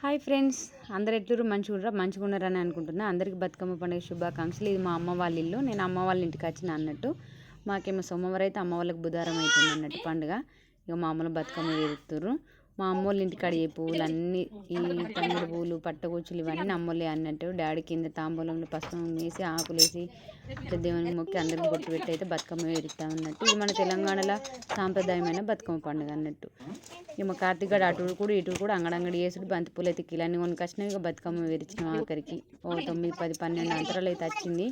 Hi friends. అందరు ఎట్లూరు మంచిగా మంచిగా ఉన్నారని అనుకుంటున్నా. అందరికీ బతుకమ్మ పండుగ శుభాకాంక్షలు. ఇది మా అమ్మ వాళ్ళ ఇల్లు. నేను అమ్మ వాళ్ళ ఇంటికి వచ్చిన అన్నట్టు. మాకేమో సోమవారం అయితే అమ్మ వాళ్ళకి బుధవారం అవుతుంది అన్నట్టు పండుగ. ఇక మామూలు బతుకమ్మ వేరుతుర్రు మా అమ్మ వాళ్ళ ఇంటికి పువ్వులు అన్నీ ఈ తమ్ముడు పువ్వులు పట్టగొచ్చులు ఇవన్నీ అమ్మోళ్ళే అన్నట్టు డాడీ కింద తాంబూలంలో పసుపు వేసి ఆకులేసి ఇట్లా దేవునికి మొక్కి అందరికి బొట్టు పెట్టి అయితే బతుకమ్మ వేరుస్తాం అన్నట్టు. ఇది మన తెలంగాణలో సాంప్రదాయమైన బతుకమ్మ పండుగ అన్నట్టు. ఇక మా కార్తీక్ అటు కూడా ఇటు కూడా అంగడంగడి వేసుడు బంతి పూలు అయితే కిలాన్ని కొనుకొచ్చినాయి ఇక బతుకమ్మ విరిచిన ఆఖరికి ఓ తొమ్మిది పది పన్నెండు అంతరాలు అయితే వచ్చింది.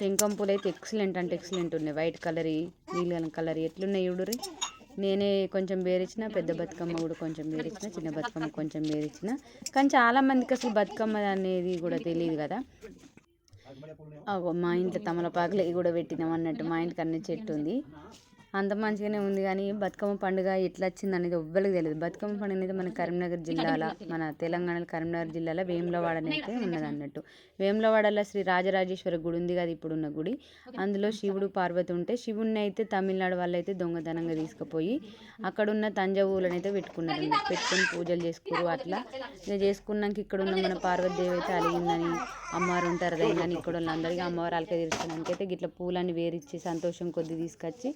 శంఖం పూలు అయితే ఎక్సలెంట్ అంటే ఎక్సలెంట్ ఉన్నాయి. వైట్ కలర్ నీళ్ళ కలర్ ఎట్లున్నాయి చూడురి నేనే కొంచెం వేరిచ్చిన పెద్ద బతుకమ్మ కూడా కొంచెం వేరిచ్చిన చిన్న బతుకమ్మ కొంచెం వేరిచ్చిన కానీ చాలా మందికి అసలు బతుకమ్మ అనేది కూడా తెలియదు కదా. అగో మా ఇంట్లో తమలపాకులు ఇవి కూడా పెట్టినాం అన్నట్టు మా ఇంటికి అన్ని చెట్టు ఉంది. అంత మంచిగానే ఉంది కానీ బతుకమ్మ పండుగ ఎట్లా వచ్చింది అనేది ఎవ్వరికి తెలియదు. బతుకమ్మ పండుగ అనేది మన కరీంనగర్ జిల్లాలో మన తెలంగాణలో కరీంనగర్ జిల్లాలో వేములవాడ అయితే ఉన్నది అన్నట్టు. వేములవాడలో శ్రీ రాజరాజేశ్వర గుడి ఉంది కదా ఇప్పుడు ఉన్న గుడి. అందులో శివుడు పార్వతి ఉంటే శివుడిని అయితే తమిళనాడు వాళ్ళు అయితే దొంగతనంగా తీసుకుపోయి అక్కడ ఉన్న తంజావూరులను అయితే పెట్టుకున్నారు పెట్టుకొని పూజలు చేసుకురు అట్లా. చేసుకున్నాక ఇక్కడ ఉన్న మన పార్వతీదేవి అయితే అలిగిందని అమ్మవారు ఉంటారు అయిందని ఇక్కడ వాళ్ళందరికీ అమ్మవారు అలకే తీర్చడానికి అయితే గిట్ల పూలన్నీ వేరిచ్చి సంతోషం కొద్ది తీసుకొచ్చి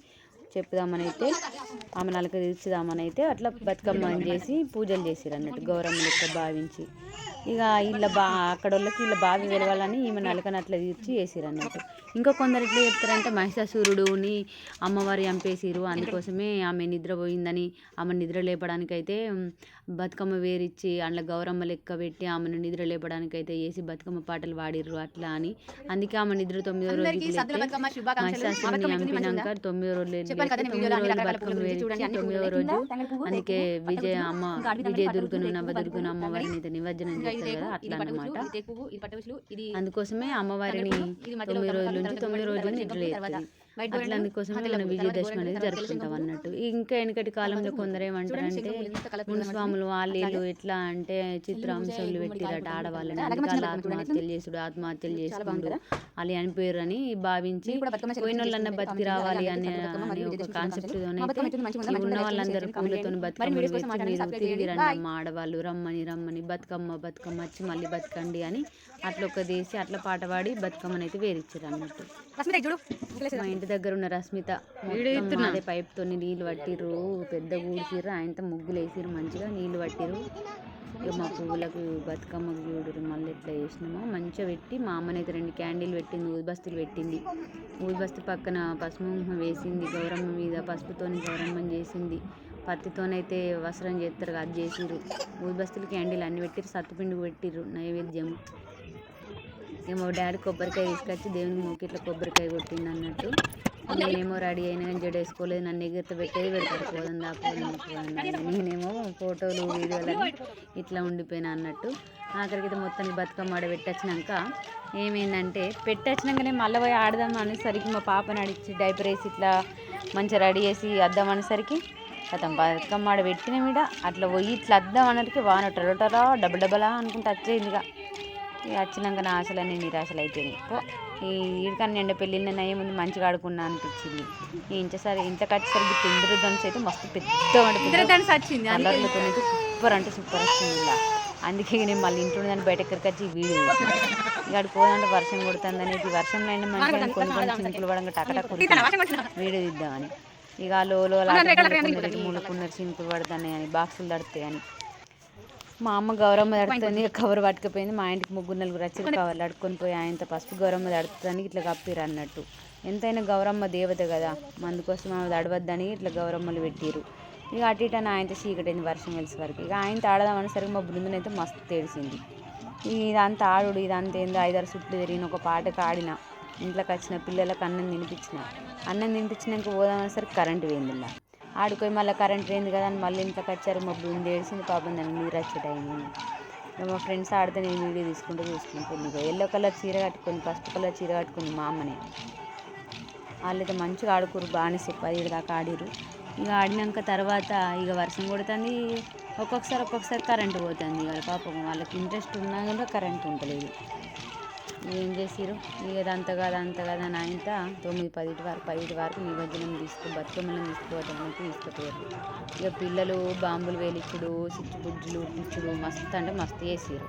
చెప్పుదామని అయితే ఆమె నలక తీర్చుదామని అయితే అట్లా బతుకమ్మ చేసి పూజలు చేసారు అన్నట్టు గౌరమ్మ లెక్క భావించి. ఇక వీళ్ళ బా అక్కడ వాళ్ళకి వీళ్ళ బావి వెలవాలని ఈమె నలకని అట్లా తీర్చి వేసిరు అన్నట్టు. ఇంకా కొందరు ఎట్లా చెప్తారంటే మహిషాసురుడుని అమ్మవారి చంపేసిరు అందుకోసమే ఆమె నిద్రపోయిందని ఆమె నిద్ర లేపడానికైతే బతుకమ్మ వేరిచ్చి అందులో గౌరమ్మ లెక్క పెట్టి ఆమెను నిద్ర లేపడానికి అయితే వేసి బతుకమ్మ పాటలు పాడిర్రు అట్లా అని. అందుకే ఆమె నిద్ర తొమ్మిదో రోజు తొమ్మిదో రోజు తొమ్మిదో రోజు బతుకమ్మ వేరించి తొమ్మిదో అందుకే విజయ అమ్మ విజయ దుర్గను పట్టు నవ పువ్వు, దుర్గను పట్టు అమ్మవారిని అయితే నిమజ్జనం చేస్తారు కదా అట్లా ఇది అందుకోసమే అమ్మవారిని తొమ్మిది రోజుల నుంచి తొమ్మిది రోజులు నిద్ర వైట్ అట్లా మనం పువ్వు, విజయదశమి అనేది జరుపుకుంటాం అన్నట్టు. ఇంకా వెనకటి కాలంలో కొందరు ఏమంటారంటే మున్స్వాములు వాళ్ళు వీళ్ళు ఎట్లా అంటే చిత్రాంశాలు పెట్టిరట ఆడవాళ్ళని అందుకే వాళ్ళు ఆత్మహత్యలు చేసుడు ఆత్మహత్యలు చేసుకుంటూ వాళ్ళు చనిపోయారు అని భావించి పోయిన వాళ్ళన్న బతికి రావాలి. అనే ఒక కాన్సెప్ట్? ఉన్న వాళ్ళందరూ పూలతో బతుకమ్మ. మరి తిరిగి రండి. అమ్మ ఆడవాళ్ళు రమ్మని రమ్మని బతుకమ్మ బతుకమ్మ వచ్చి మళ్ళీ బతకండి అని అట్లా ఒక దేశి అట్లా పాట పాడి బతుకమ్మని అయితే వేరిచ్చారు అన్నట్టు ఇంటి దగ్గర ఉన్న రస్మిత మొత్తం అదే పైప్తో నీళ్ళు పట్టిర్రు. పెద్ద ఊడ్చిర్రు. ఆయనతో ముగ్గులు వేసిర్రు మంచిగా నీళ్ళు పట్టిర్రు. ఇక మా పువ్వులకు బతుకమ్మకు చూడరు మళ్ళీ ఎట్లా చేసినామో మంచిగా పెట్టి మా అమ్మనైతే రెండు క్యాండిల్ పెట్టింది ఊదిబస్తులు పెట్టింది. ఊదిబస్తు పక్కన పసుపు కుంకుమ వేసింది గౌరమ్మ మీద పసుపుతోని గౌరమ్మని చేసింది. పత్తితోనైతే వస్త్రం చేస్తారు అది చేసిర్రు. ఊదిబస్తులు క్యాండిల్ అన్ని పెట్టిర్రు. సత్తుపిండి పెట్టిర్రు నైవేద్యం. ఏమో డాడీ కొబ్బరికాయ తీసుకొచ్చి దేవునికి మొక్కి ఇట్లా కొబ్బరికాయ కొట్టింది అన్నట్టు. నేనేమో రెడీ అయినా కానీ జడ వేసుకోలేదు నన్ను ఎగురుత పెట్టేది పెడతారు. పోదని పోదందా నేనేమో ఫోటోలు వీడియోలు ఇట్లా ఉండిపోయినా అన్నట్టు. ఆఖరికి అయితే బతుకమ్మ ఆడ పెట్టొచ్చినాక ఏమైందంటే పెట్టొచ్చినాకనే మళ్ళీ పోయి ఆడదాం అనేసరికి మా పాపని అడిచి డైపర్ వేసి ఇట్లా మంచిగా రెడీ చేసి వద్దాం అనేసరికి కథం బతుకమ్మ ఆడ పెట్టిన మీద అట్లా పోయి ఇట్లా అద్దాం అనేసరికి వాన టొరటరా డబ్బు డబ్బలా అనుకుంటే వచ్చేది ఇక. ఇక వచ్చినాక నా ఆశలన్నీ నిరాశలు అయిపోయినాయి. ఈ ఈడికన్నా ఎండ పెళ్ళిళ్ళ నయ్యముంది మంచిగా ఆడుకున్నా అనిపించింది. ఈ ఇంచసారి ఇంట్లోకి వచ్చేసరికి ఇంద్రధనుసు అయితే మస్తు ఇంద్రధనుసు వచ్చింది సూపర్ అంటే సూపర్ వచ్చింది ఇలా. అందుకే నేను మళ్ళీ ఇంట్లో దాన్ని బయట ఎక్కడికి వచ్చి వీడియో తీసిన. ఇక అక్కడ పోదంటే వర్షం కొడుతుందని ఈ వర్షంలో అయినా మంచిగా కొన్ని కొన్ని చినుకులు పడంగా టకటక్ వీడియో తీద్దామని. ఇక లోలో మూలకున్నారు చినుకులు పడుతున్నాయి అని బాక్సులు తడుతాయి మా అమ్మ గౌరమ్మ తడుతుంది ఇక కవర్ పట్టుకుపోయింది మా ఇంటికి ముగ్గురు నలుగురు వచ్చి కవర్లు అడుక్కొని పోయి ఆయనతో పసుపు గౌరమ్మ తడుతుంది ఇట్లా కప్పిరు అన్నట్టు. ఎంతైనా గౌరమ్మ దేవత కదా అందుకోసం ఆమె తడవద్దని ఇట్లా గౌరమ్మలు పెట్టిరు ఇక అటు ఇటు అని ఆయనతో చీకటైంది వర్షం కలిసి వరకు. ఇక ఆయన ఆడదాం అనేసరికి మా బృందం అయితే మస్తు తేడిసింది ఇదంతా ఆడుడు ఇదంతా ఏందో ఐదారు చుట్లు తిరిగిన ఒక పాటకు ఆడిన ఇంట్లోకి వచ్చిన పిల్లలకు అన్నం తినిపించిన. అన్నం తినిపించినాక పోదాం అనేసరికి కరెంట్ పోయింది ఆడుకొని మళ్ళీ కరెంట్ పోయింది కదా అని మళ్ళీ ఇంట్లోకి వచ్చారు మా బృందం ఏడిసింది పాపం దాన్ని నీరు వచ్చే టైం మా ఫ్రెండ్స్ ఆడితే నేను వీడియో తీసుకుంటూ చూసుకుంటుంది. ఎల్లో కలర్ చీర కట్టుకొని పసుపు కలర్ చీర కట్టుకుంది మా అమ్మనే. వాళ్ళైతే మంచిగా ఆడుకోరు బాగానే చెప్పారు పది దాకా ఆడిరు ఇక ఆడినాక తర్వాత ఇక వర్షం కొడుతుంది ఒక్కొక్కసారి ఒక్కొక్కసారి కరెంటు పోతుంది. ఇక పాపం వాళ్ళకి ఇంట్రెస్ట్ ఉన్నా కూడా కరెంట్ ఉండలేదు. ఏం చేసిరు ఇక ఇదంతా కాదు అంత కదా అని ఆయన తొమ్మిది పదిటి వరకు పదిటి వరకు నిమజ్జనం తీసుకు బతుకమ్మలను తీసుకుపోవడానికి తీసుకుపోయారు ఇక పిల్లలు బాంబులు వేలిచ్చుడు సిచ్చుబుజ్జులు పిచ్చుడు మస్తు అంటే మస్తు చేసిరు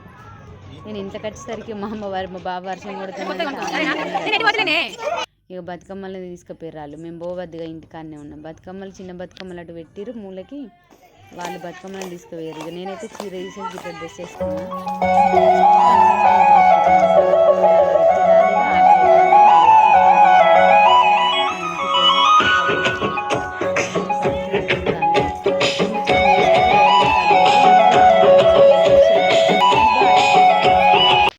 నేను ఇంట్లోకి వచ్చేసరికి మా అమ్మ వారి మా బాబు వర్షం కొడుతుంది ఇక బతుకమ్మలను తీసుకుపోయారు వాళ్ళు. మేము పోవద్దుగా ఇంటికాడనే ఉన్నాం. బతుకమ్మలు చిన్న బతుకమ్మలు అటు పెట్టిరు మూలకి. వాళ్ళు బతుకమ్మలను తీసుకుపోయారు ఇక నేనైతే చీర తీసేసి ఇట్లా డ్రెస్ వేసుకున్నా. Amen.